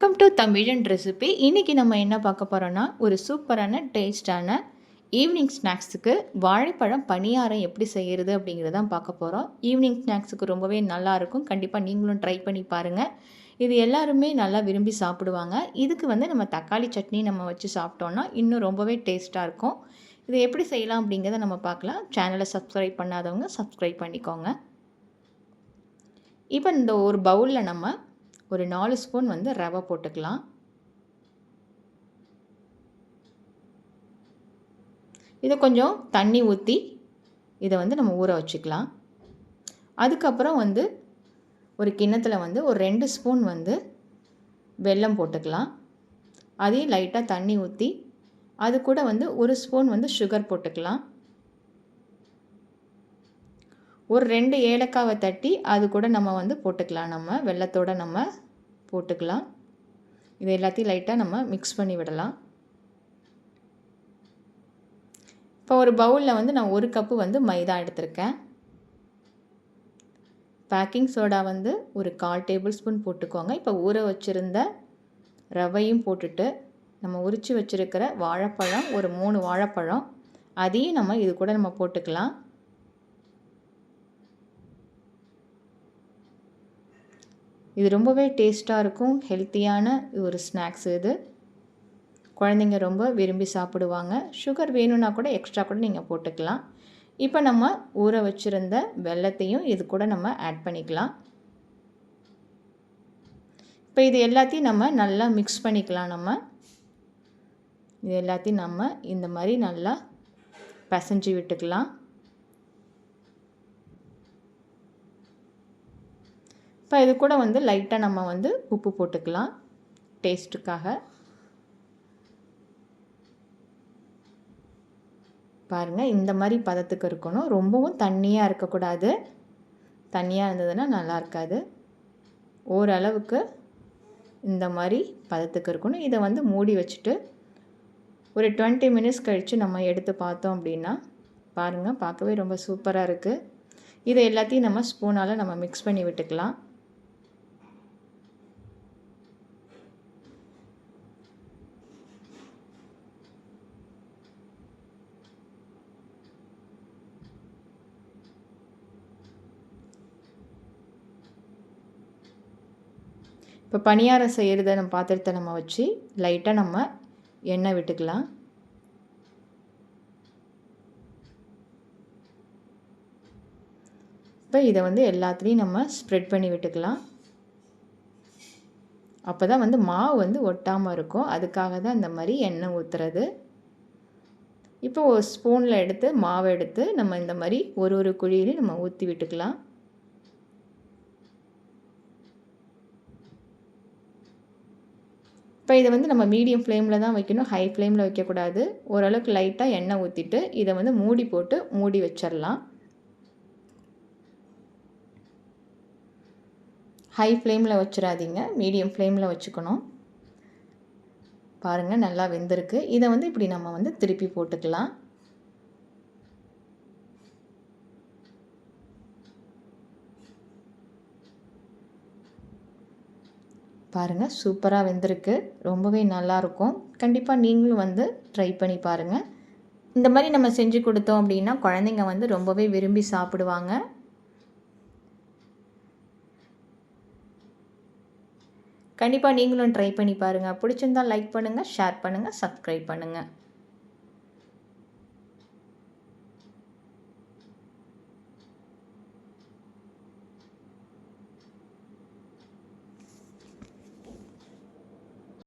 Welcome to தமிழன் recipe இன்றைக்கி நம்ம என்ன பார்க்க போகிறோன்னா ஒரு சூப்பரான டேஸ்டான ஈவினிங் ஸ்நாக்ஸுக்கு வாழைப்பழம் பணியாரம் எப்படி செய்கிறது அப்படிங்கிறதான் பார்க்க போகிறோம் ஈவினிங் ஸ்நாக்ஸுக்கு ரொம்பவே நல்லாயிருக்கும் கண்டிப்பாக நீங்களும் ட்ரை பண்ணி பாருங்கள் இது எல்லாருமே நல்லா விரும்பி சாப்பிடுவாங்க. இதுக்கு வந்து நம்ம தக்காளி சட்னி நம்ம வச்சு சாப்பிட்டோன்னா இன்னும் ரொம்பவே டேஸ்ட்டாக இருக்கும். இதை எப்படி செய்யலாம் அப்படிங்கிறத நம்ம பார்க்கலாம். சேனலை சப்ஸ்கிரைப் பண்ணாதவங்க சப்ஸ்கிரைப் பண்ணிக்கோங்க. இப்போ இந்த ஒரு பவுலில் நம்ம ஒரு நாலு ஸ்பூன் வந்து ரவை போட்டுக்கலாம். இதை கொஞ்சம் தண்ணி ஊற்றி இதை வந்து நம்ம ஊற வச்சுக்கலாம். அதுக்கப்புறம் வந்து ஒரு கிண்ணத்தில் வந்து ஒரு ரெண்டு ஸ்பூன் வந்து வெல்லம் போட்டுக்கலாம். அதையும் லைட்டாக தண்ணி ஊற்றி அது கூட வந்து ஒரு ஸ்பூன் வந்து சுகர் போட்டுக்கலாம். ஒரு ரெண்டு ஏலக்காவை தட்டி அது கூட நம்ம வந்து போட்டுக்கலாம். நம்ம வெள்ளத்தோடு நம்ம போட்டுக்கலாம். இது எல்லாத்தையும் லைட்டாக நம்ம மிக்ஸ் பண்ணி விடலாம். இப்போ ஒரு பவுலில் வந்து நான் ஒரு கப்பு வந்து மைதா எடுத்திருக்கேன். பேக்கிங் சோடா வந்து ஒரு கால் டேபிள் ஸ்பூன் போட்டுக்கோங்க. இப்போ ஊற வச்சுருந்த ரவையும் போட்டுட்டு நம்ம உரித்து வச்சுருக்கிற வாழைப்பழம் ஒரு மூணு வாழைப்பழம் அதையும் நம்ம இது கூட நம்ம போட்டுக்கலாம். இது ரொம்பவே டேஸ்ட்டாக இருக்கும். ஹெல்த்தியான ஒரு ஸ்நாக்ஸ் இது. குழந்தைங்க ரொம்ப விரும்பி சாப்பிடுவாங்க. சுகர் வேணும்னா கூட எக்ஸ்ட்ரா கூட நீங்கள் போட்டுக்கலாம். இப்போ நம்ம ஊற வச்சுருந்த வெள்ளத்தையும் இது கூட நம்ம ஆட் பண்ணிக்கலாம். இப்போ இது எல்லாத்தையும் நம்ம நல்லா மிக்ஸ் பண்ணிக்கலாம் நம்ம. இது எல்லாத்தையும் நம்ம இந்த மாதிரி நல்லா பசைஞ்சு விட்டுக்கலாம். இப்போ இது கூட வந்து லைட்டாக நம்ம வந்து உப்பு போட்டுக்கலாம். டேஸ்ட்டுக்காக பாருங்கள் இந்த மாதிரி பதத்துக்கு இருக்கணும். ரொம்பவும் தண்ணியாக இருக்கக்கூடாது. தண்ணியாக இருந்ததுன்னா நல்லா இருக்காது. ஓரளவுக்கு இந்த மாதிரி பதத்துக்கு இருக்கணும். இதை வந்து மூடி வச்சுட்டு ஒரு டுவெண்ட்டி மினிட்ஸ் கழித்து நம்ம எடுத்து பார்த்தோம் அப்படின்னா பாருங்கள் பார்க்கவே ரொம்ப சூப்பராக இருக்குது இதை எல்லாத்தையும் நம்ம ஸ்பூனால் நம்ம மிக்ஸ் பண்ணி விட்டுக்கலாம். இப்போ பணியாரம் செய்கிறத நம்ம பாத்திரத்தை நம்ம வச்சு லைட்டாக நம்ம எண்ணெய் விட்டுக்கலாம். இப்போ இதை வந்து எல்லாத்துலேயும் நம்ம ஸ்ப்ரெட் பண்ணி விட்டுக்கலாம். அப்போ தான் வந்து மாவு வந்து ஒட்டாமல் இருக்கும். அதுக்காக தான் இந்த மாதிரி எண்ணெய் ஊற்றுறது இப்போ ஒரு ஸ்பூனில் எடுத்து மாவை எடுத்து நம்ம இந்த மாதிரி ஒரு ஒரு குழியிலையும் நம்ம ஊற்றி விட்டுக்கலாம். இப்போ இதை வந்து நம்ம மீடியம் ஃப்ளேமில் தான் வைக்கணும். ஹை ஃப்ளேமில் வைக்கக்கூடாது. ஓரளவுக்கு லைட்டாக எண்ணெய் ஊற்றிட்டு இதை வந்து மூடி போட்டு மூடி வச்சிடலாம் ஹை ஃப்ளேமில் வச்சிடாதீங்க மீடியம் ஃப்ளேமில் வச்சுக்கணும். பாருங்கள் நல்லா வெந்திருக்கு. இதை வந்து இப்படி நம்ம வந்து திருப்பி போட்டுக்கலாம். பாருங்கள் சூப்பராக வெந்திருக்கு. ரொம்பவே நல்லாயிருக்கும் கண்டிப்பாக நீங்களும் வந்து ட்ரை பண்ணி பாருங்கள் இந்த மாதிரி நம்ம செஞ்சு கொடுத்தோம் அப்படின்னா குழந்தைங்க வந்து ரொம்பவே விரும்பி சாப்பிடுவாங்க. கண்டிப்பாக நீங்களும் ட்ரை பண்ணி பாருங்கள் பிடிச்சிருந்தால் லைக் பண்ணுங்கள் ஷேர் பண்ணுங்கள் சப்ஸ்கிரைப் பண்ணுங்கள்